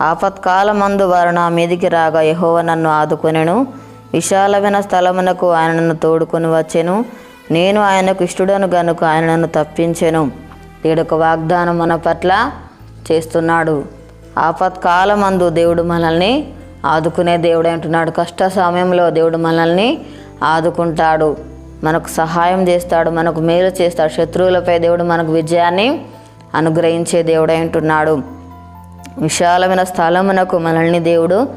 ఆపత్కాలమందు వారు నా మీదికి రాగా యహోవ నన్ను ఆదుకొనెను. విశాలమైన స్థలమునకు ఆయన నన్ను తోడుకొని వచ్చెను. నేను ఆయనకు ఇష్టడను గనుక ఆయన నన్ను తప్పించెను. దేవుడు వాగ్దానం మన పట్ల చేస్తున్నాడు. ఆపత్కాలమందు దేవుడు మనల్ని ఆదుకునే దేవుడు అంటున్నాడు. కష్ట సమయంలో దేవుడు మనల్ని ఆదుకుంటాడు. మనకు సహాయం చేస్తాడు. మనకు మేలు చేస్తాడు. శత్రువులపై దేవుడు మనకు విజయాన్ని అనుగ్రహించే దేవుడై ఉంటున్నాడు. విశాలమైన స్థలమునకు మనల్ని దేవుడు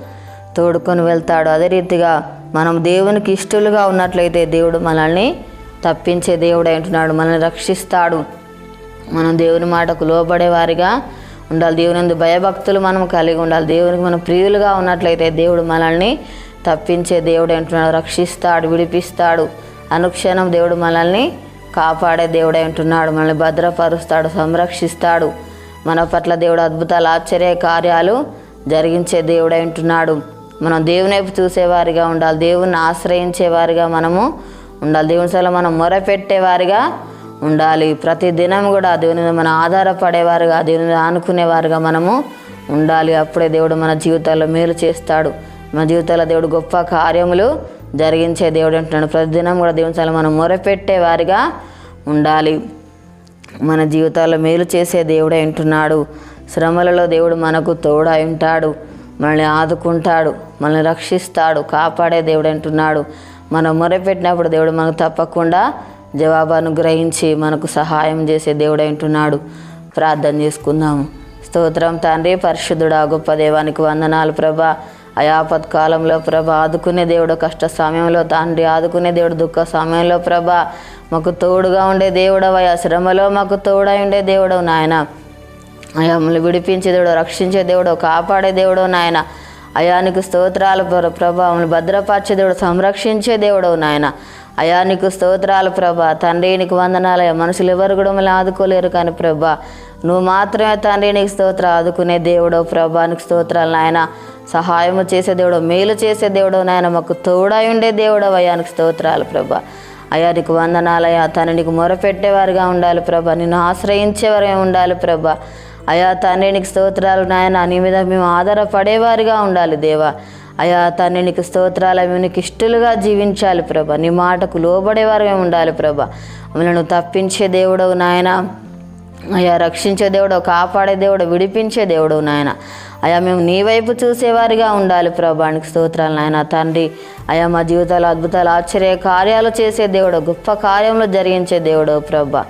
తోడుకొని వెళ్తాడు. అదే రీతిగా మనం దేవునికి ఇష్టలుగా ఉన్నట్లయితే దేవుడు మనల్ని తప్పించే దేవుడు అంటున్నాడు మనల్ని రక్షిస్తాడు. మనం దేవుని మాటకు లోబడే వారిగా ఉండాలి. దేవుని ఎందు భయభక్తులు మనం కలిగి ఉండాలి. దేవునికి మనం ప్రియులుగా ఉన్నట్లయితే దేవుడు మనల్ని తప్పించే దేవుడు అంటున్నాడు రక్షిస్తాడు విడిపిస్తాడు. అనుక్షణం దేవుడు మనల్ని కాపాడే దేవుడే అంటున్నాడు మనల్ని భద్రపరుస్తాడు సంరక్షిస్తాడు. మన పట్ల దేవుడు అద్భుతాలు ఆశ్చర్య కార్యాలు జరిగించే దేవుడే అంటున్నాడు మనం దేవుని వైపు చూసేవారిగా ఉండాలి. దేవుణ్ణి ఆశ్రయించేవారిగా మనము ఉండాలి. దేవుని సల మనం మొరపెట్టేవారిగా ఉండాలి. ప్రతి దినం కూడా దేవుని మీద మనం ఆధారపడేవారుగా దేవుని మీద ఆనుకునేవారుగా మనము ఉండాలి. అప్పుడే దేవుడు మన జీవితాల్లో మేలు చేస్తాడు. మన జీవితాల్లో దేవుడు గొప్ప కార్యములు జరిగించే దేవుడు అంటున్నాడు. ప్రతిదినం కూడా దేవుని సల మనం మొరపెట్టేవారిగా ఉండాలి. మన జీవితాల్లో మేలు చేసే దేవుడే ఉంటున్నాడు. శ్రమలలో దేవుడు మనకు తోడై ఉంటాడు. మనల్ని ఆదుకుంటాడు. మనల్ని రక్షిస్తాడు. కాపాడే దేవుడు అంటున్నాడు మనం మొరపెట్టినప్పుడు దేవుడు మనకు తప్పకుండా జవాబు అనుగ్రహించి మనకు సహాయం చేసే దేవుడు అంటున్నాడు ప్రార్థన చేసుకుందాము స్తోత్రం తండ్రి పరిశుద్ధుడా గొప్ప దేవానికి వందనాలు ప్రభా. అయాపత్ కాలంలో ప్రభ ఆదుకునే దేవుడు కష్ట సమయంలో తండ్రి ఆదుకునే దేవుడు దుఃఖ సమయంలో ప్రభ. మాకు తోడుగా ఉండే దేవుడవయ్యా శ్రమలో మాకు తోడై ఉండే దేవుడవు నాయన. అయా మమ్మల్ని విడిపించే దేవుడు రక్షించే దేవుడు కాపాడే దేవుడు నాయన. అయానికి స్తోత్రాలు ప్ర- భద్రపరిచే దేవుడు సంరక్షించే దేవుడవు నాయన. అయానికి స్తోత్రాలు ప్రభా. తండ్రి నీకు వందనాలయ మనుషులు ఎవరు కూడా మమ్మల్ని ఆదుకోలేరు కానీ ప్రభా. నువ్వు మాత్రమే తండ్రి నీకు స్తోత్ర ఆదుకునే దేవుడో ప్రభా. నీకు స్తోత్రాలు నాయన. సహాయము చేసే దేవుడు మేలు చేసే దేవుడు నాయన. మాకు తోడై ఉండే దేవుడు అయానికి స్తోత్రాలు ప్రభా. అయ్యా నీకు వందనాలయ్యా తను నీకు మొరపెట్టేవారుగా ఉండాలి ప్రభా. నిన్ను ఆశ్రయించేవారుగా ఉండాలి ప్రభా. అయా తండ్రి నీకు స్తోత్రాలు నాయన. నీ మీద మేము ఆధారపడేవారిగా ఉండాలి దేవా. అయా తండ్రి నీకు స్తోత్రాలు మేము నీకు ఇష్టలుగా జీవించాలి ప్రభా. నీ మాటకు లోబడేవారుగా ఉండాలి ప్రభా. మమ్మల్ని నువ్వు తప్పించే దేవుడవు నాయన. అయ్యా రక్షించే దేవుడో కాపాడే దేవుడు విడిపించే దేవుడు నాయన. అయా మేము నీ వైపు చూసేవారిగా ఉండాలి ప్రభానికి స్తోత్రాలు నాయన తండ్రి. అయా మా జీవితాలు అద్భుతాలు ఆశ్చర్య కార్యాలు చేసే దేవుడు గొప్ప కార్యములు జరిగించే దేవుడు ప్రభా.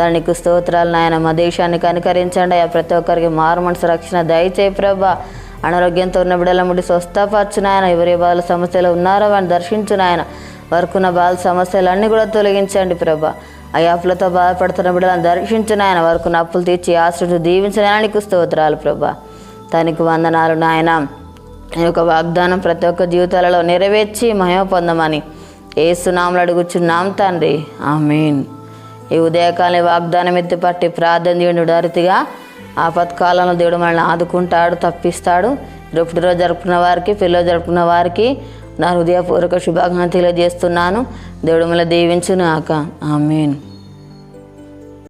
తనకు స్తోత్రాలు నాయన. మా దేశాన్ని కనికరించండి అయ్యా. ప్రతి ఒక్కరికి మారు మనసు రక్షణ దయచేయి ప్రభా. అనారోగ్యంతో ఉన్న బిడ్డల ముడి స్వస్థపరచు నాయన. ఎవరి బాల సమస్యలు ఉన్నారో వాడిని దర్శించు నాయన. వరకున్న బాల సమస్యలన్నీ కూడా తొలగించండి ప్రభా. ఆ అప్పులతో బాధపడుతున్న బిడ్డలను దర్శించిన ఆయన వరకు అప్పులు తీర్చి ఆశ్రుడు దీవించిన నీకు స్తోత్రాలు ప్రభా. తనకు వందనాలు నాయన. ఈ యొక్క వాగ్దానం ప్రతి ఒక్క జీవితాలలో నెరవేర్చి మహిమ పొందమని. ఏసునాములు అడుగుచున్నాం తండ్రి. ఆమెన్. ఈ ఉదయకాలం వాగ్దానం ఎత్తిపట్టి ప్రార్థన దేవుడు ఉదారితిగా ఆపత్కాలంలో దేవుడు మనల్ని ఆదుకుంటాడు తప్పిస్తాడు. రేపు రోజు జరుపుకున్న వారికి పిల్లలు జరుపుకున్న వారికి నా హృదయపూర్వక శుభాకాంక్షలు తెలియజేస్తున్నాను. దేవుడు మళ్ళీ దీవించును ఆక ఆమెన్.